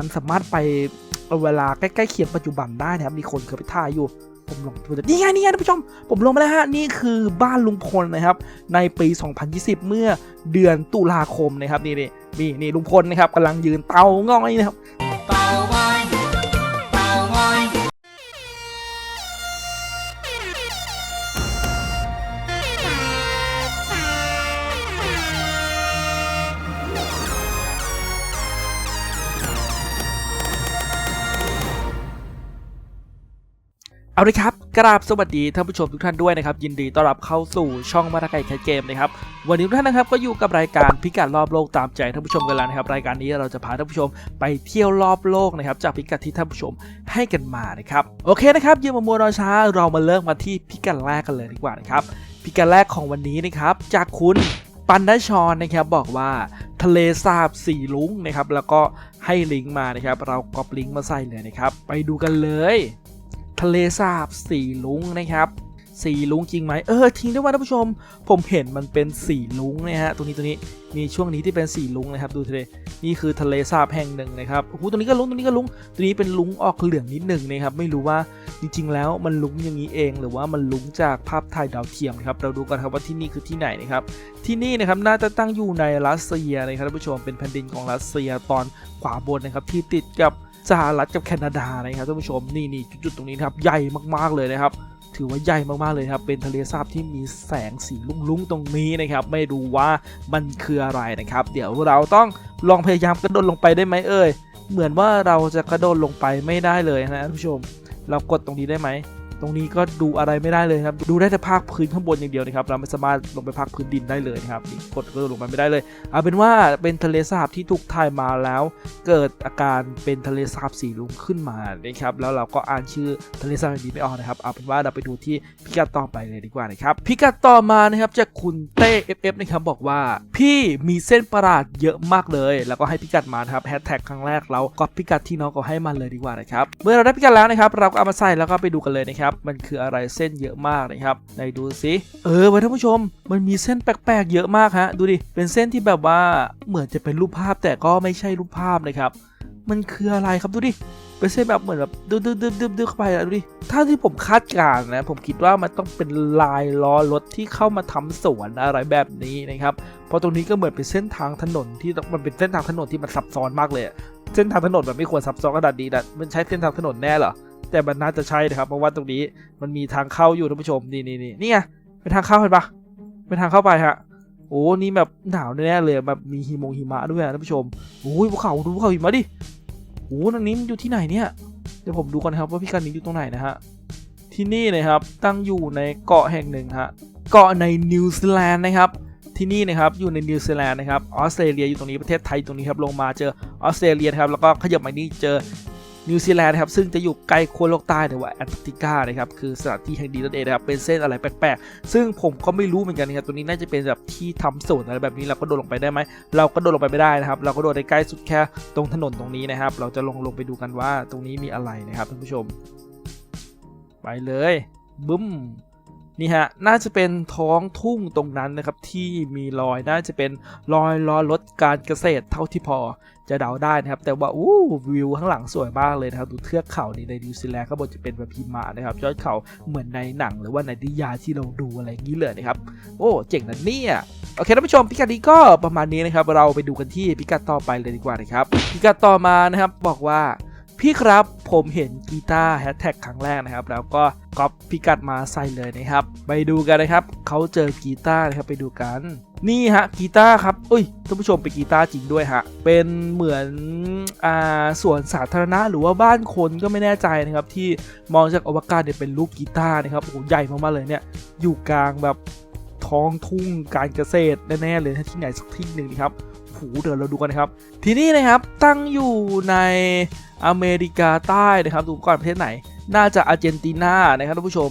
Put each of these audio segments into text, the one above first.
มันสามารถไปเวลาใกล้ๆเคียงปัจจุบันได้นะครับมีคนเคยไปถ่ายอยู่ ผมลงนี่ไงนี่ไงท่านผู้ชม ผมลงมาแล้วฮะ นี่คือบ้านลุงพลนะครับ ในปี 2020 เมื่อเดือนตุลาคมนะครับ นี่นี่นี่นี่ลุงพลนะครับกำลังยืนเตางอยนะครับ เอาเลยครับ กราบสวัสดีท่านผู้ชมทุกท่านด้วยนะครับ ยินดีต้อนรับเข้าสู่ช่องมาตาไก่แคทเกมนะครับ วันนี้ทุกท่านนะครับก็อยู่กับรายการพิกัดรอบโลกตามใจท่านผู้ชมกันแล้วนะครับ รายการนี้เราจะพาท่านผู้ชมไปเที่ยวรอบโลกนะครับจากพิกัดที่ท่านผู้ชมให้กันมานะครับ โอเคนะครับยืมมามัวรอช้าเรามาเริ่มมาที่พิกัดแรกกันเลยดีกว่านะครับ พิกัดแรกของวันนี้นะครับจากคุณปันดชรนนะครับบอกว่าทะเลสาบสีลุงนะครับแล้วก็ให้ลิงก์มานะครับ เราก๊อปลิงก์มาใส่เลยนะครับ ไปดูกันเลย ทะเลสาบสีลุงนะครับสีลุงจริงไหมเออทิ้งด้วยว่าท่านผู้ชม ผมเห็นมันเป็นสีลุงนะฮะตรงนี้ตรงนี้มีช่วงนี้ที่เป็นสีลุงนะครับ ดูทะเลนี่คือทะเลสาบแห่งหนึ่งนะครับโอ้โหตรงนี้ก็ลุงตรงนี้ก็ลุงตรงนี้เป็นลุงออกเหลืองนิดหนึ่งนะครับไม่รู้ว่าจริง ๆ แล้วมันลุงอย่างนี้เอง หรือว่ามันลุงจากภาพถ่ายดาวเทียมนะครับเราดูกันครับว่าที่นี่คือที่ไหนนะครับที่นี่นะครับน่าจะตั้งอยู่ในรัสเซียนะครับท่านผู้ชมเป็นแผ่นดินของรัสเซียตอนขวาบนนะครับที่ติดกับ สหรัฐกับแคนาดานะครับท่านผู้ชมนี่นี่จุดๆตรงนี้นะครับใหญ่มากๆเลยนะครับ ถือว่าใหญ่มากๆเลยครับเป็นทะเลสาบที่มีแสงสีลุ้งๆตรงนี้นะครับ ไม่รู้ว่ามันคืออะไรนะครับ เดี๋ยวเราต้องลองพยายามกระโดดลงไปได้ไหมเอ่ยเหมือนว่าเราจะกระโดดลงไปไม่ได้เลยนะท่านผู้ชม เรากดตรงนี้ได้ไหม ตรงนี้ก็ดูอะไรไม่ได้เลยครับ ดูได้แต่ภาคพื้นข้างบนอย่างเดียวนะครับ เราไม่สามารถลงไปภาคพื้นดินได้เลยนะครับกดกระโดดลงไปไม่ได้เลย เอาเป็นว่าเป็นทะเลสาบที่ถูกถ่ายมาแล้ว เกิดอาการเป็นทะเลสาบสีลุงขึ้นมานะครับ แล้วเราก็อ่านชื่อทะเลสาบนี้ไม่ออกนะครับ เอาเป็นว่าเราไปดูที่พิกัดต่อไปเลยดีกว่านะครับพิกัดต่อมานะครับจากคุณเต้ FF นะครับบอกว่า พี่มีเส้นประหลาดเยอะมากเลย แล้วก็ให้พิกัดมานะครับแฮชแท็กครั้งแรกเราก็พิกัดที่น้องก็ให้มันเลยดีกว่านะครับ เมื่อเราได้พิกัดแล้วนะครับ เราก็เอามาใส่แล้วก็ไปดูกันเลยนะครับมันคืออะไรเส้นเยอะมากนะครับไหนดูสิเออไว้ท่านผู้ชม มันมีเส้นแปลกๆ เยอะมากฮะดูดิเป็นเส้นที่แบบว่าเหมือนจะเป็นรูปภาพแต่ก็ไม่ใช่รูปภาพนะครับ มันคืออะไรครับดูดิเป็นเส้นแบบเหมือนแบบดึ๊ดดึ๊ดดึ๊ดดึ๊ดเข้าไปอะดูดิถ้าที่ผมคาดการณ์นะผมคิดว่ามันต้องเป็นลายล้อรถที่เข้ามาทำสวนอะไรแบบนี้นะครับเพราะตรงนี้ก็เหมือนเป็นเส้นทางถนนที่มันเป็นเส้นทางถนนที่มันซับซ้อนมากเลย เส้นทางถนนแบบไม่ควรซับซ้อนขนาดนี้นะมันใช้เส้นทางถนนแน่เหรอ แต่มันน่าจะใช่นะครับเพราะว่าตรงนี้มันมีทางเข้าอยู่ท่านผู้ชมนี่นี่นี่นี่ไงเป็นทางเข้าเห็นปะเป็นทางเข้าไปฮะโอ้นี่แบบหนาวแน่เลยแบบมีหิมงหิมะด้วยอะท่านผู้ชมโอ้ยภูเขาดูภูเขาหิมะดิโอ้ตรงนี้มันอยู่ที่ไหนเนี่ยเดี๋ยวผมดูก่อนนะครับว่าพี่กันนี้อยู่ตรงไหนนะฮะที่นี่นะครับตั้งอยู่ในเกาะแห่งหนึ่งฮะเกาะในนิวซีแลนด์นะครับที่นี่นะครับอยู่ในนิวซีแลนด์นะครับออสเตรเลียอยู่ตรงนี้ประเทศไทยตรงนี้ครับลงมาเจอออสเตรเลียครับแล้วก็ขยับมานี่เจอ นิวซีแลนด์นะครับซึ่งจะอยู่ใกล้ขั้วโลกใต้หรือว่าแอนตาร์กติกานะครับคือสถานที่แห่งดีนั่นเองนะครับเป็นเส้นอะไรแปลกๆ ซึ่งผมก็ไม่รู้เหมือนกันนะครับตัวนี้น่าจะเป็นแบบที่ทำสวนอะไรแบบนี้เราก็โดดลงไปได้ไหมเราก็โดดลงไปไม่ได้นะครับ เราก็โดดได้ใกล้สุดแค่ตรงถนนตรงนี้นะครับ เราจะลงลงไปดูกันว่าตรงนี้มีอะไรนะครับท่านผู้ชม ไปเลยบึ้มนี่ฮะ น่าจะเป็นท้องทุ่งตรงนั้นนะครับที่มีรอย น่าจะเป็นรอยล้อรถการเกษตรเท่าที่พอ จะเดาได้นะครับ แต่ว่าอู้วิวข้างหลังสวยมากเลยนะครับ ดูเทือกเขานี่ในนิวซีแลนด์ข้างบนจะเป็นแบบพิมานะครับยอดเขาเหมือนในหนังหรือว่าในนิยายที่เราดูอะไรอย่างนี้เลยนะครับ โอ้เจ๋งนะเนี่ยโอเคท่านผู้ชมพิกัดนี้ก็ประมาณนี้นะครับ เราไปดูกันที่พิกัดต่อไปเลยดีกว่านะครับพิกัดต่อมานะครับบอกว่า พี่ครับผมเห็นกีตาร์แฮชแท็กครั้งแรกนะครับ แล้วก็ก๊อปพิกัดมาใส่เลยนะครับ ไปดูกันนะครับเขาเจอกีตาร์นะครับไปดูกัน นี่ฮะกีตาร์ครับอุ้ยท่านผู้ชมเป็นกีตาร์จริงด้วยฮะเป็นเหมือนอ่าสวนสาธารณะหรือว่าบ้านคนก็ไม่แน่ใจนะครับ ที่มองจากอวกาศเนี่ยเป็นรูปกีตาร์นะครับโอ้ใหญ่มากๆเลยเนี่ยอยู่กลางแบบท้องทุ่งการเกษตรแน่ๆเลยที่ไหนสักที่หนึ่งนะครับ หเดี๋ยวเราดูกันนะครับ ที่นี่นะครับตั้งอยู่ในอเมริกาใต้นะครับดูก่อนประเทศไหน น่าจะอาร์เจนตินานะครับท่านผู้ชม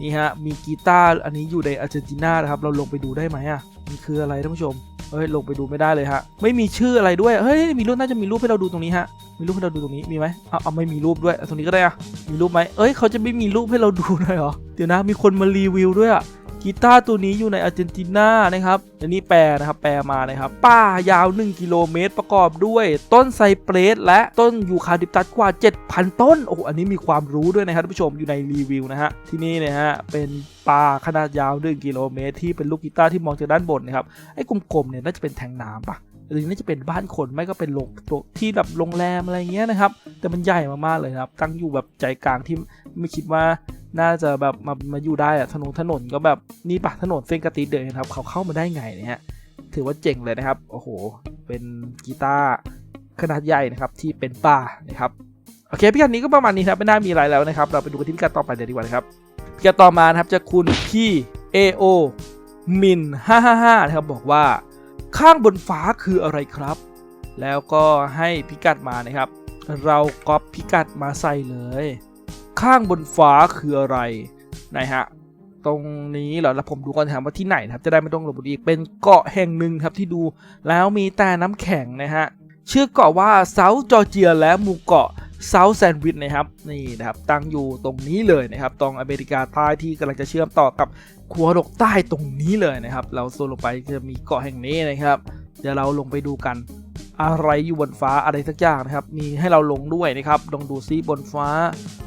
นี่ฮะมีกีตาร์อันนี้อยู่ในอาร์เจนตินานะครับเราลงไปดูได้ไหมอะมันคืออะไรท่านผู้ชมเฮ้ยลงไปดูไม่ได้เลยฮะไม่มีชื่ออะไรด้วยเฮ้ยมีรูปน่าจะมีรูปให้เราดูตรงนี้ฮะมีรูปให้เราดูตรงนี้มีไหมเอาเอาไม่มีรูปด้วยตรงนี้ก็ได้อะมีรูปไหมเอ้ยเขาจะไม่มีรูปให้เราดูเลยเหรอเดี๋ยวนะมีคนมารีวิวด้วยอะ กีตาร์ตัวนี้อยู่ในอาร์เจนตินานะครับ อันนี้แปลนะครับ แปลมานะครับ ป่ายาว 1 กิโลเมตรประกอบด้วย ต้นไซเปรสและต้นยูคาลิปตัสกว่า 7,000 ต้น โอ้โหอันนี้มีความรู้ด้วยนะครับท่านผู้ชมอยู่ในรีวิวนะฮะ ที่นี่นะฮะ เป็นป่าขนาดยาว 1 กิโลเมตร ที่เป็นลูกกีตาร์ที่มองจากด้านบนนะครับ ไอ้กลมๆ เนี่ยน่าจะเป็นแทงน้ำปะหรือน่าจะเป็นบ้านคนไม่ก็เป็นโรงที่แบบโรงแรมอะไรเงี้ยนะครับ แต่มันใหญ่มากๆเลยครับ ตั้งอยู่แบบใจกลางที่ไม่คิดว่า น่าจะแบบมามาอยู่ได้อะถนนถนนก็แบบนี่ปะถนนเส้นกระตีเดินครับ เขาเข้ามาได้ไงเนี่ยถือว่าเจ๋งเลยนะครับ โอ้โห เป็นกีตาร์ขนาดใหญ่นะครับที่เป็นป่านะครับ โอเคพิกัดนี้ก็ประมาณนี้ครับไม่น่ามีอะไรแล้วนะครับ เราไปดูกันที่พิกัดต่อไปเลยดีกว่านะครับพิกัดต่อมานะครับจะคุณพี่ AO มิน555นะครับบอกว่าข้างบนฟ้าคืออะไรครับ แล้วก็ให้พิกัดมานะครับ เราก๊อปพิกัดมาใส่เลย ข้างบนฟ้าคืออะไรนะฮะตรงนี้เหรอแล้วผมดูก่อนนะครับว่าที่ไหนครับจะได้ไม่ต้องระบุอีกเป็นเกาะแห่งหนึ่งครับที่ดูแล้วมีแต่น้ำแข็งนะฮะชื่อเกาะว่าเซาท์จอร์เจียและหมู่เกาะเซาท์แซนด์วิชนะครับนี่นะครับตั้งอยู่ตรงนี้เลยนะครับตรงอเมริกาใต้ที่กำลังจะเชื่อมต่อกับขัวโลกใต้ตรงนี้เลยนะครับ เราโซนลงไปจะมีเกาะแห่งนี้นะครับ เดี๋ยวเราลงไปดูกันอะไรอยู่บนฟ้าอะไรสักอย่างนะครับ มีให้เราลงด้วยนะครับลองดูซิบนฟ้า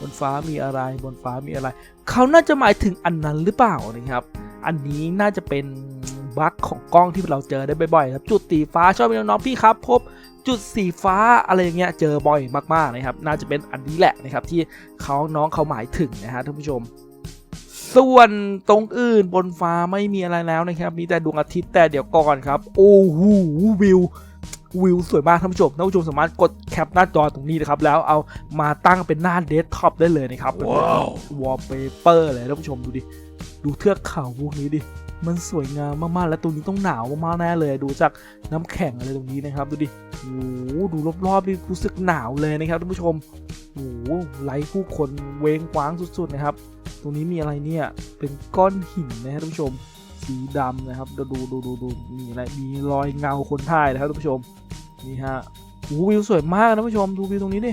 บนฟ้ามีอะไรบนฟ้ามีอะไร เขาน่าจะหมายถึงอันนั้นหรือเปล่านะครับ อันนี้น่าจะเป็นบั๊กของกล้องที่เราเจอได้บ่อยๆครับ จุดสีฟ้าชอบนน้องๆพี่ครับ พบจุดสีฟ้าอะไรอย่างเงี้ยเจอบ่อยมากๆนะครับ น่าจะเป็นอันนี้แหละนะครับ ที่เขาน้องเขาหมายถึงนะฮะท่านผู้ชม ส่วนตรงอื่นบนฟ้าไม่มีอะไรแล้วนะครับ มีแต่ดวงอาทิตย์แต่เดี๋ยวก่อนครับ โอ้โหวิว วิวสวยมากท่านผู้ชมท่านผู้ชมสามารถกดแคปหน้าจอตรงนี้นะครับ แล้วเอามาตั้งเป็นหน้าเดสก์ท็อปได้เลยนะครับว้าววอลเปเปอร์เลยท่านผู้ชมดูดิ ดูเทือกเขาพวกนี้ดิ มันสวยงามมากๆ และตรงนี้ต้องหนาวมากๆแน่เลย ดูจากน้ำแข็งอะไรตรงนี้นะครับ ดูดิ โอ้โหดูรอบๆดิรู้สึกหนาวเลยนะครับท่านผู้ชมโอ้โหไร้ผู้คนเวงกว้างสุดๆนะครับ ตรงนี้มีอะไรเนี่ย เป็นก้อนหินนะครับท่านผู้ชม สีดำนะครับดูดูดูดูดูมีอะไรมีรอยเงาคนถ่ายนะครับท่านผู้ชมนี่ฮะโอ้วิวสวยมากนะท่านผู้ชมดูวิวตรงนี้ดิ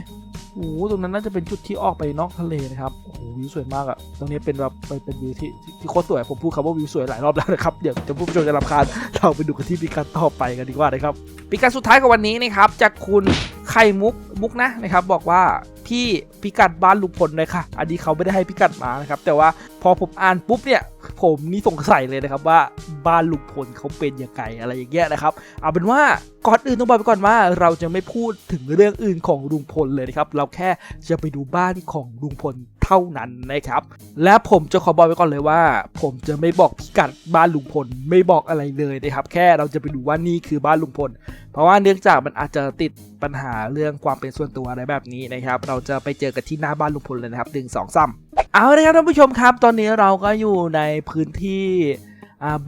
โอ้ตรงนั้นน่าจะเป็นจุดที่ออกไปนอกทะเลนะครับโอ้วิวสวยมากอะตรงนี้เป็นแบบเป็นเป็นวิวที่ที่โคตรสวยผมพูดคำว่าวิวสวยหลายรอบแล้วนะครับเดี๋ยวจะผู้ชมจะรำคาญเราไปดูกันที่พิกัดต่อไปกันดีกว่านะครับพิกัดสุดท้ายของวันนี้นะครับจากคุณไข่มุกมุกนะนะครับบอกว่า พี่พิกัดบ้านลุงพลเลยค่ะ อันนี้เขาไม่ได้ให้พิกัดมานะครับ แต่ว่าพอผมอ่านปุ๊บเนี่ย ผมนี่สงสัยเลยนะครับว่าบ้านลุงพลเขาเป็นยังไงอะไรอย่างเงี้ยนะครับ เอาเป็นว่าก่อนอื่นต้องบอกไปก่อนว่าเราจะไม่พูดถึงเรื่องอื่นของลุงพลเลยนะครับ เราแค่จะไปดูบ้านของลุงพล เท่านั้นนะครับ และผมจะขอบอกไว้ก่อนเลยว่า ผมจะไม่บอกพิกัดบ้านลุงพลไม่บอกอะไรเลยนะครับ แค่เราจะไปดูว่านี่คือบ้านลุงพล เพราะว่าเนื่องจากมันอาจจะติดปัญหาเรื่องความเป็นส่วนตัวอะไรแบบนี้นะครับ เราจะไปเจอกันที่หน้าบ้านลุงพลเลยนะครับหนึ่งสองสามเอาเลยครับท่านผู้ชมครับ ตอนนี้เราก็อยู่ในพื้นที่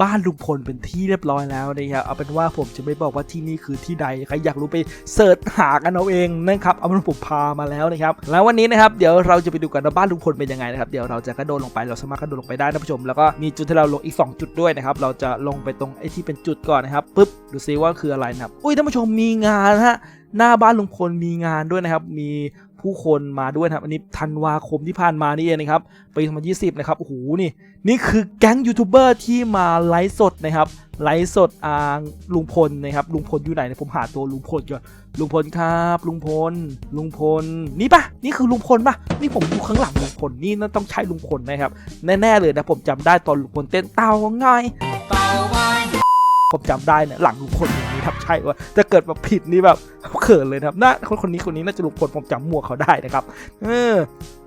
บ้านลุงพลเป็นที่เรียบร้อยแล้วนะครับเอาเป็นว่าผมจะไม่บอกว่าที่นี่คือที่ใดใครอยากรู้ไปเสิร์ชหากันเอาเองนะครับเอาเป็นผมพามาแล้วนะครับแล้ววันนี้นะครับเดี๋ยวเราจะไปดูกันว่าบ้านลุงพลเป็นยังไงนะครับเดี๋ยวเราจะกระโดดลงไปเราสามารถกระโดดลงไปได้ท่านผู้ชมแล้วก็มีจุดที่เราลงอีก 2 จุดด้วยนะครับเราจะลงไปตรงไอ้ที่เป็นจุดก่อนนะครับปึ๊บดูซิว่าคืออะไรนะครับอุ้ยท่านผู้ชมมีงานฮะหน้าบ้านลุงพลมีงานด้วยนะครับมี ผู้คนมาด้วยนะครับ อันนี้ธันวาคมที่ผ่านมานี่เองนะครับปี2020 นะครับโอ้โหนี่นี่คือแก๊งยูทูบเบอร์ที่มาไลฟ์สดนะครับไลฟ์สดอ่าลุงพลนะครับลุงพลอยู่ไหนเนี่ยผมหาตัวลุงพลก่อนลุงพลครับลุงพลลุงพลนี่ปะนี่คือลุงพลปะนี่ผมอยู่ข้างหลังลุงพลนี่น่าต้องใช่ลุงพลนะครับแน่ๆเลยนะผมจำได้ตอนลุงพลเต้นเต่าง่อยเป่าวันผมจำได้เนี่ยหลังลุงพลอย่างนี้ ครับใช่ว่าถ้าเกิดแบบผิดนี่แบบเขินเลยนะครับน่าคนคนนี้คนนี้น่าจะลุงพลผมจำหมวกเขาได้นะครับ เออ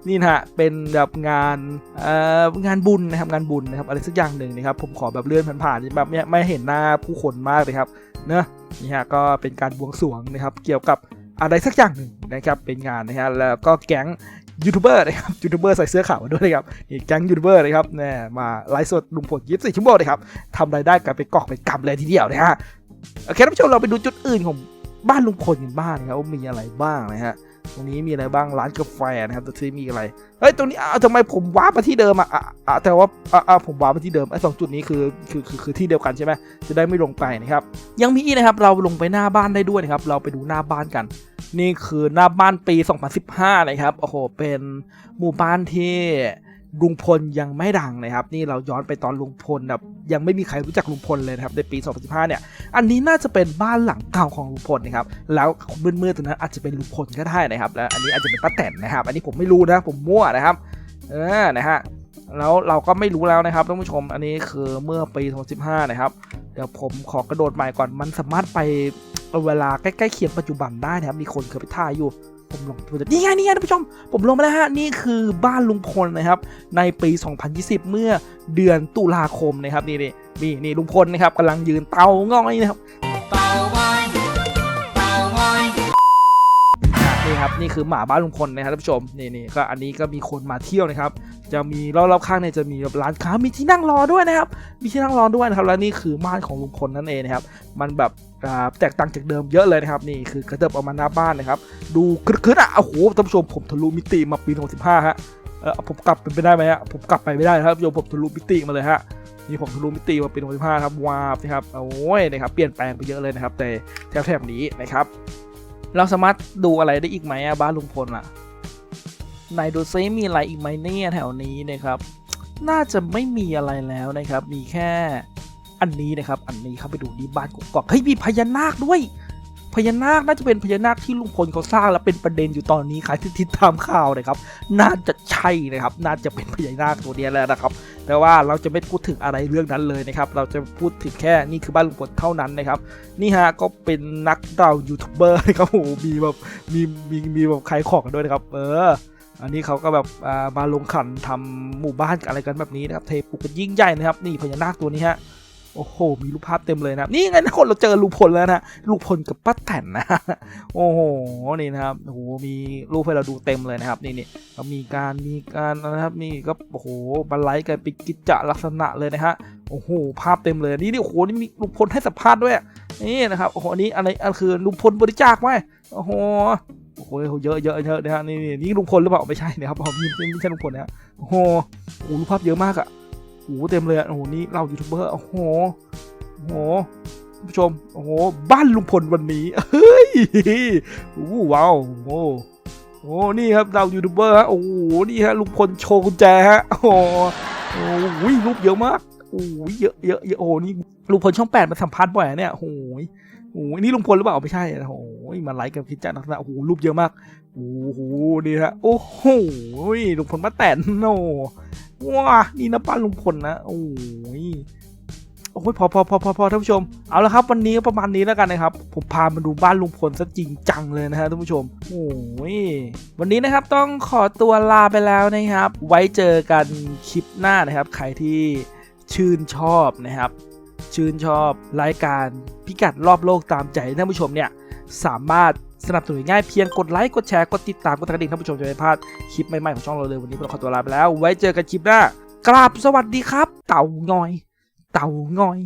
นี่นะฮะเป็นแบบงานเอ่องานบุญนะครับงานบุญนะครับอะไรสักอย่างหนึ่งนะครับ ผมขอแบบเลื่อนผ่านๆแบบไม่ไม่เห็นหน้าผู้คนมากเลยครับเนอะนี่ฮะก็เป็นการบวงสรวงนะครับ เกี่ยวกับอะไรสักอย่างหนึ่งนะครับเป็นงานนะฮะแล้วก็แก๊งยูทูบเบอร์นะครับยูทูบเบอร์ใส่เสื้อขาวด้วยนะครับนี่แก๊งยูทูบเบอร์นะครับเนี่ยมาไลฟ์สดลุงพล24ชั่วโมงนะครับทำรายได้กันไปกอกไปกำเลยทีเดียวนะฮะ โอเคท่านผู้ชมเราไปดูจุดอื่นของบ้านลุงพลกันบ้างนะครับมีอะไรบ้างนะฮะตรงนี้มีอะไรบ้างร้านกาแฟนะครับตรงนี้มีอะไรเฮ้ยตรงนี้อ้าวทำไมผมว้าร์ปมาที่เดิมอะอะแต่ว่าอะผมว้าร์ปมาที่เดิมไอ้สองจุดนี้คือคือคือคือที่เดียวกันใช่ไหมจะได้ไม่ลงไปนะครับยังมีอีกนะครับเราลงไปหน้าบ้านได้ด้วยนะครับเราไปดูหน้าบ้านกัน นี่คือหน้าบ้านปี 2015 นะครับโอ้โหเป็นหมู่บ้านที่ ลุงพลยังไม่ดังนะครับ นี่เราย้อนไปตอนลุงพลแบบยังไม่มีใครรู้จักลุงพลเลยนะครับในปี 2015 เนี่ย อันนี้น่าจะเป็นบ้านหลังเก่าของลุงพลนะครับ แล้วมืดๆตรงนั้นอาจจะเป็นลุงพลก็ได้นะครับ และอันนี้อาจจะเป็นป้าแตนนะครับ อันนี้ผมไม่รู้นะผมมั่วนะครับ เออ นะฮะ แล้วเราก็ไม่รู้แล้วนะครับท่านผู้ชม อันนี้คือเมื่อปี 2015 นะครับ เดี๋ยวผมขอกระโดดใหม่ก่อน มันสามารถไปเวลาใกล้ๆเคียงปัจจุบันได้นะครับ มีคนเคยไปถ่ายอยู่ ผมลงดูนี่ไงนี่ไงท่านผู้ชม ผมลงมาแล้วฮะ นี่คือบ้านลุงพลนะครับ ในปี 2020 เมื่อเดือนตุลาคมนะครับ นี่นี่นี่นี่ลุงพลนะครับกำลังยืนเตางอยนะครับ นี่ครับนี่คือหมาบ้านลุงพลนะครับท่านผู้ชมนี่นี่ก็อันนี้ก็มีคนมาเที่ยวนะครับ จะมีรอบๆข้างเนี่ยจะมีร้านค้ามีที่นั่งรอด้วยนะครับ มีที่นั่งรอด้วยนะครับแล้วนี่คือบ้านของลุงพลนั่นเองนะครับ มันแบบแตกต่างจากเดิมเยอะเลยนะครับ นี่คือกระเติบออกมาหน้าบ้านนะครับ ดูคึกๆอะโอ้โหท่านผู้ชมผมทะลุมิติมาปี2015ฮะเออผมกลับเป็นไปได้ไหมฮะผมกลับไปไม่ได้ครับโยมผมทะลุมิติมาเลยฮะนี่ผมทะลุมิติมาปี2015ครับว้าวนะครับโอ้ยนะครับเปลี่ยนแปลงไปเยอะเลยนะครับ แต่แถบๆนี้นะครับ เราสามารถดูอะไรได้อีกไหมอะบ้านลุงพลอะไหนดูซิมีอะไรอีกไหมเนี่ยแถวนี้นะครับ น่าจะไม่มีอะไรแล้วนะครับ มีแค่อันนี้นะครับ อันนี้เข้าไปดูนี่บ้านกกอกเฮ้ยมีพญานาคด้วย พญานาคน่าจะเป็นพญานาคที่ลุงพลเขาสร้างแล้วเป็นประเด็นอยู่ตอนนี้ใครที่ติดตามข่าวนะครับ น่าจะใช่นะครับ น่าจะเป็นพญานาคตัวนี้แล้วนะครับ แต่ว่าเราจะไม่พูดถึงอะไรเรื่องนั้นเลยนะครับ เราจะพูดถึงแค่นี่คือบ้านลุงพลเท่านั้นนะครับ นี่ฮะก็เป็นนักดาวยูทูบเบอร์นะครับโอ้มีแบบมีมีมีแบบขายของกันด้วยนะครับ เอออันนี้เขาก็แบบมาลงขันทำหมู่บ้านอะไรกันแบบนี้นะครับ เทปลูกกันยิ่งใหญ่นะครับ นี่พญานาคตัวนี้ฮะ โอ้โห มีรูปภาพเต็มเลยนะนี่ไงนะคนเราเจอลุงพลแล้วนะลุงพลกับป้าแตนนะโอ้โหนี่นะครับโอ้โหมีรูปให้เราดูเต็มเลยนะครับนี่นี่ก็มีการมีการนะครับนี่ก็โอ้โหบรรลัยกันเป็นกิจจลักษณะเลยนะฮะโอ้โหภาพเต็มเลยนี่นี่โอ้โหนี่มีลุงพลให้สัมภาษณ์ด้วยนี่นะครับโอ้โหนี้อะไรอันคือลุงพลบริจาคไว้โอ้โหโอ้โหเยอะเยอะเยอะนะฮะนี่นี่นี่ลุงพลหรือเปล่าไม่ใช่นะครับผมไม่ไม่ใช่ลุงพลนะฮะโอ้โหรูปภาพเยอะมากอะ เต็มเลยอะโอ้โหนี่เรายูทูบเบอร์โอ้โหโอ้โหผู้ชมโอ้โหบ้านลุงพลวันนี้เฮ้ยโอ้ว้าวโอ้โหโอ้นี่ครับเรายูทูบเบอร์ฮะโอ้โหนี่ฮะลุงพลโชว์กุญแจฮะโอ้โหโอ้โหรูปเยอะมากโอ้โหเยอะเยอะเยอะโอ้นี่ลุงพลช่องแปดมาสัมภาษณ์บ่อยเนี่ยโอ้โหโอ้โหนี่ลุงพลหรือเปล่าไม่ใช่โอ้โหมาไลค์กับคิดจัดลักษณะโอ้โหรูปเยอะมากโอ้โหนี่ฮะโอ้โหลุงพลมาแตนโน ว้านี่นะบ้านลุงพลนะ โอ้ยโอ้ยพอพอพอพอพอท่านผู้ชม เอาละครับ วันนี้ประมาณนี้แล้วกันนะครับ ผมพามาดูบ้านลุงพลซะจริงจังเลยนะฮะท่านผู้ชม โอ้ย วันนี้นะครับต้องขอตัวลาไปแล้วนะครับ ไว้เจอกันคลิปหน้านะครับ ใครที่ชื่นชอบนะครับ ชื่นชอบรายการพิกัดรอบโลกตามใจท่านผู้ชมเนี่ยสามารถ สนับสนุนง่ายเพียงกดไลค์กดแชร์กดติดตามกดกระดิ่งท่านผู้ชมจะไม่พลาดคลิปใหม่ๆของช่องเราเลยวันนี้เราขอตัวลาไปแล้ว ไว้เจอกันคลิปหน้ากราบสวัสดีครับ เต่างอย เต่างอย